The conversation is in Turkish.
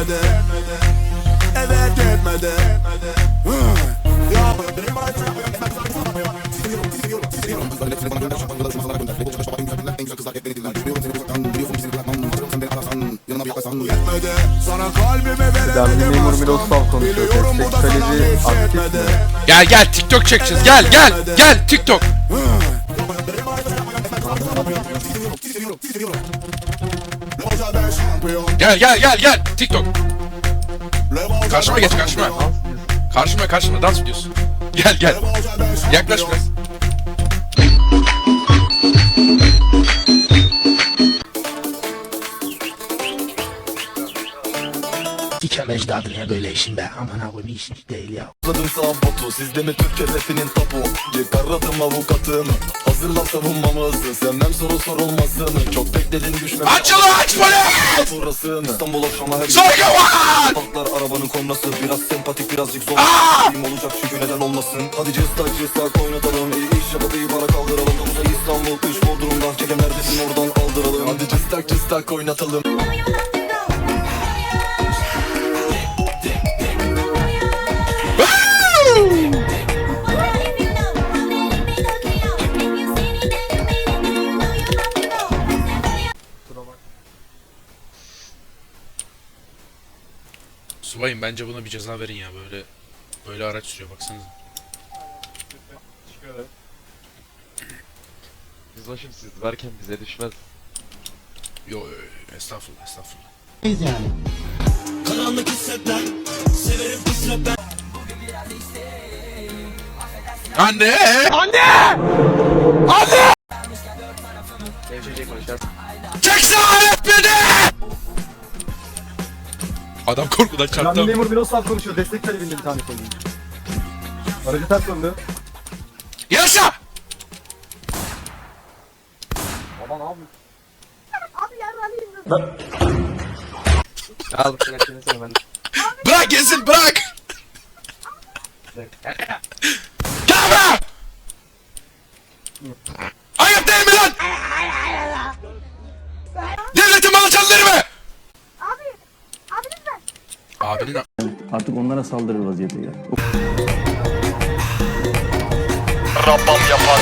Yetmedi Evet. Ya memur Miroslav konuşuyor. Destek kaleci aktif mi? Gel gel TikTok çekeceğiz. Gel gel gel TikTok. Gel gel gel gel TikTok. Karşıma geç karşıma. Karşıma karşıma dans videosu. Gel gel. Yaklaş biraz. Dikem ecdadır ya böyle işin be. Aman abi bir iş değil ya. Atladım sağ botu Sizde mi Türk rapinin tapu? Çıkarladım avukatım Hazırla savunmamızı Senden soru sorulmasın Çok bekledin düşme Aç yolu aç polis. Burasını İstanbul akşama her Soyga var. Patlar arabanın kornası Biraz sempatik birazcık zor. Aa! Film olacak çünkü neden olmasın? Hadi cıstak cıstak oynatalım. İyi iş yapıp iyi para kaldıralım. Uzay İstanbul üç Bodrum'dan Çeken neredesin oradan aldıralım. Hadi cıstak cıstak oynatalım Subayım bence buna bir ceza verin ya böyle. Böyle araç sürüyor baksanıza. Yüzbaşım siz varken bize düşmez. Yo yo, yo, estağfurullah estağfurullah. yani. Anne! Anne! Anne! Adam korkudan çarptı. memur Miroslav konuşuyor. Destek talebinde bir tane koyayım. Aracı ters döndü. Yaşa! Al bu kelepçeni sen ben. Bırak gelsin bırak! Gel buraya! Ayıp değil mi lan? Devletin malı çalınır mı? Abinin Artık onlara saldırır vaziyete gel. Rabbam yapar